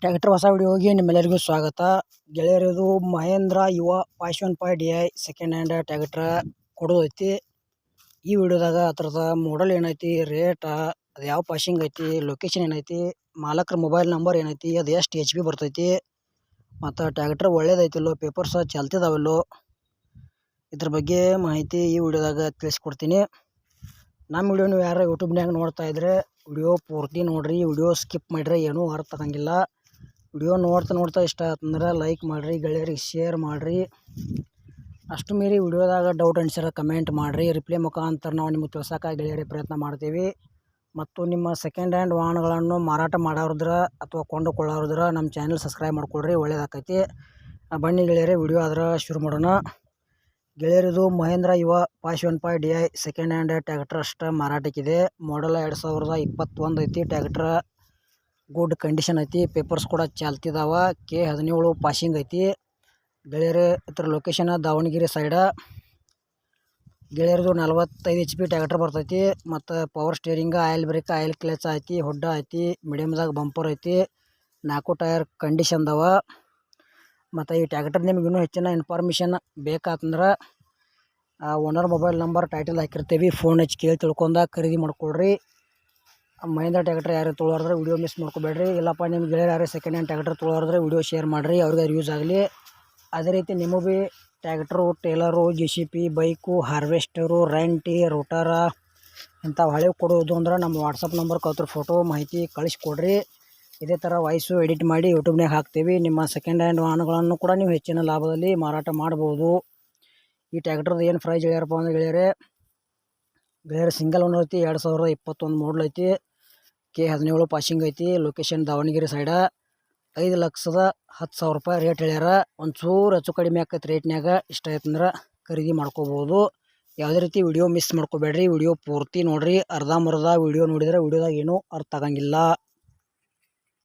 Tractor ಹೊಸ ವಿಡಿಯೋಗೆ ನಿಮ್ಮೆಲ್ಲರಿಗೂ ಸ್ವಾಗತ. ಗೆಳೆಯರದು Mahindra Yuvo ಪಾಶನ್ five D I second hand tractor ಕೊಡೋದೈತಿ ಈ ವಿಡಿಯೋದಾಗ ಅದ್ರದ ಮಾಡಲ್ ಏನೈತಿ ರೇಟ ಅದು ಯಾವ ಪಾಶಿಂಗ್ ಐತಿ ಲೊಕೇಶನ್ ಏನೈತಿ, ಮಾಲಕ್ರ ಮೊಬೈಲ್ ನಂಬರ್ ಏನೈತಿ, ಅದು ಎಷ್ಟು ಎಚ್ ಬಿ ಬರ್ತೈತಿ, ಮತ್ತು ಟ್ಯಾಕ್ಟ್ರ್ ಒಳ್ಳೇದೈತಿಲ್ಲೋ ಪೇಪರ್ಸ್ ಚಾಲ್ತಿದಾವಲ್ಲೋ, ಇದ್ರ ಬಗ್ಗೆ ಮಾಹಿತಿ ಈ ವಿಡಿಯೋದಾಗ ತಿಳಿಸ್ಕೊಡ್ತೀನಿ. ನಮ್ಮ ವಿಡಿಯೋ ನೀವು ಯಾರು ಯೂಟ್ಯೂಬ್ನಾಗ ನೋಡ್ತಾ ಇದ್ರೆ, ವಿಡಿಯೋ ಪೂರ್ತಿ ನೋಡ್ರಿ, ವಿಡಿಯೋ ಸ್ಕಿಪ್ ಮಾಡಿರಿ, ಏನೂ ಅರ್ಥ ಆಗಂಗಿಲ್ಲ. ವಿಡಿಯೋ ನೋಡ್ತಾ ನೋಡ್ತಾ ಇಷ್ಟ ಆತಂದ್ರೆ ಲೈಕ್ ಮಾಡಿರಿ, ಗೆಳೆಯರಿಗೆ ಶೇರ್ ಮಾಡಿರಿ. ಅಷ್ಟು ಮೀರಿ ವಿಡಿಯೋದಾಗ ಡೌಟ್ ಅನ್ಸಿರ ಕಮೆಂಟ್ ಮಾಡಿರಿ. ರಿಪ್ಲೈ ಮುಖಾಂತರ ನಾವು ನಿಮಗೆ ತಿಳ್ಸೋಕೆ ಗೆಳೆಯರಿಗೆ ಪ್ರಯತ್ನ ಮಾಡ್ತೀವಿ. ಮತ್ತು ನಿಮ್ಮ ಸೆಕೆಂಡ್ ಹ್ಯಾಂಡ್ ವಾಹನಗಳನ್ನು ಮಾರಾಟ ಮಾಡೋದ್ರ ಅಥವಾ ಕೊಂಡುಕೊಳ್ಳೋದ್ರ ನಮ್ಮ ಚಾನಲ್ ಸಬ್ಸ್ಕ್ರೈಬ್ ಮಾಡ್ಕೊಳ್ರಿ, ಒಳ್ಳೇದಾಕೈತಿ. ಬನ್ನಿ ಗೆಳೆಯರಿ, ವಿಡಿಯೋ ಆದ್ರೆ ಶುರು ಮಾಡೋಣ. ಗೆಳೆಯರಿದು Mahindra Yuvo posh one five D I second hand tractor ಅಷ್ಟು ಮಾರಾಟಕ್ಕಿದೆ. ಮಾಡಲ್ ಎರಡು ಸಾವಿರದ ಇಪ್ಪತ್ತೊಂದು ಐತಿ ಟ್ರ್ಯಾಕ್ಟ್ರ ಗುಡ್ ಕಂಡೀಷನ್ ಐತಿ, ಪೇಪರ್ಸ್ ಕೂಡ ಚಾಲ್ತಿದಾವ. ಕೆ ಹದಿನೇಳು ಪಾಶಿಂಗ್ ಐತಿ. ಗೆಳೆಯರು ಇದ್ರ ಲೊಕೇಶನ್ ದಾವಣಗೆರೆ ಸೈಡ. ಗೆಳೆಯರದು ನಲ್ವತ್ತೈದು ಎಚ್ ಪಿ ಟ್ಯಾಕ್ಟ್ರ್ ಬರ್ತೈತಿ, ಮತ್ತು power steering, oil brake, oil clutch ಐತಿ, ಹೊಡ್ಡ ಐತಿ ಮೀಡಿಯಮ್ದಾಗ ಬಂಪರ್ ಐತಿ, ನಾಲ್ಕು ಟೈರ್ ಕಂಡೀಷನ್ದವ. ಮತ್ತು ಈ ಟ್ಯಾಕ್ಟರ್ ನಿಮ್ಗೆ ಇನ್ನೂ ಹೆಚ್ಚಿನ ಇನ್ಫಾರ್ಮೇಷನ್ ಬೇಕಾತಂದ್ರೆ ಓನರ್ ಮೊಬೈಲ್ ನಂಬರ್ ಟೈಟಲ್ ಹಾಕಿರ್ತೀವಿ ಫೋನ್ ಹಚ್ಚಿ ಕೇಳಿ ತಿಳ್ಕೊಂಡ ಖರೀದಿ ಮಾಡ್ಕೊಳ್ರಿ ಮಹೇಂದ್ರ ಟ್ಯಾಕ್ಟರ್ ಯಾರು ತೊಗೊಳೋದ್ರೆ ವಿಡಿಯೋ ಮಿಸ್ ಮಾಡ್ಕೋಬೇಡ್ರಿ. ಇಲ್ಲಪ್ಪ ನಿಮ್ಮ ಗೆಳೆಯರು ಯಾರು ಸೆಕೆಂಡ್ ಹ್ಯಾಂಡ್ ಟ್ಯಾಕ್ಟರ್ ತೊಳೋದ್ರೆ ವಿಡಿಯೋ ಶೇರ್ ಮಾಡಿರಿ. ಅವ್ರಿಗೆ ಯೂಸ್ ಆಗಲಿ. ಅದೇ ರೀತಿ ನಿಮಗೂ ಭೀ tractor trailer J C B bike harvester ರೆಂಟಿ ರೋಟಾರ ಇಂಥವು ಹಳೆ ಕೊಡೋದು ಅಂದ್ರೆ ನಮ್ಮ ವಾಟ್ಸಪ್ ನಂಬರ್ ಕಲ್ತ್ರ ಫೋಟೋ ಮಾಹಿತಿ ಕಳಿಸ್ಕೊಡ್ರಿ ಇದೇ ಥರ ವಾಯ್ಸು ಎಡಿಟ್ ಮಾಡಿ ಯೂಟ್ಯೂಬ್ನಾಗ ಹಾಕ್ತೀವಿ. ನಿಮ್ಮ ಸೆಕೆಂಡ್ ಹ್ಯಾಂಡ್ ವಾಹನಗಳನ್ನು ಕೂಡ ನೀವು ಹೆಚ್ಚಿನ ಲಾಭದಲ್ಲಿ ಮಾರಾಟ ಮಾಡ್ಬೋದು. ಈ ಟ್ಯಾಕ್ಟ್ರದ್ದು ಏನು ಪ್ರೈಸ್ ಹೇಳ್ಯಾರಪ್ಪ ಅಂತ ಗೆಳೆಯರೆ ಗೆಳೆಯರೆ ಸಿಂಗಲ್ ಒನ್ ಐತಿ, ಎರಡು ಸಾವಿರದ ಇಪ್ಪತ್ತೊಂದು ಮಾಡಲ್ ಐತಿ ಕೆ ಹದಿನೇಳು ಪಾಸಿಂಗ್ ಐತಿ ಲೊಕೇಶನ್ ದಾವಣಗೆರೆ ಸೈಡ ಐದು ಲಕ್ಷದ ಹತ್ತು ಸಾವಿರ ರೂಪಾಯಿ ರೇಟ್ ಹೇಳ್ಯಾರ. ಒಂಚೂರು ಹೆಚ್ಚು ಕಡಿಮೆ ಆಕೈತೆ ರೇಟ್ನಾಗ ಇಷ್ಟ ಆಯ್ತಂದ್ರೆ ಖರೀದಿ ಮಾಡ್ಕೋಬೋದು. ಯಾವುದೇ ರೀತಿ ವಿಡಿಯೋ ಮಿಸ್ ಮಾಡ್ಕೋಬೇಡ್ರಿ. ವಿಡಿಯೋ ಪೂರ್ತಿ ನೋಡ್ರಿ. ಅರ್ಧಂಬರ್ಧ ವಿಡಿಯೋ ನೋಡಿದ್ರೆ ವಿಡಿಯೋದಾಗ ಏನೂ ಅರ್ಥ ಆಗಂಗಿಲ್ಲ.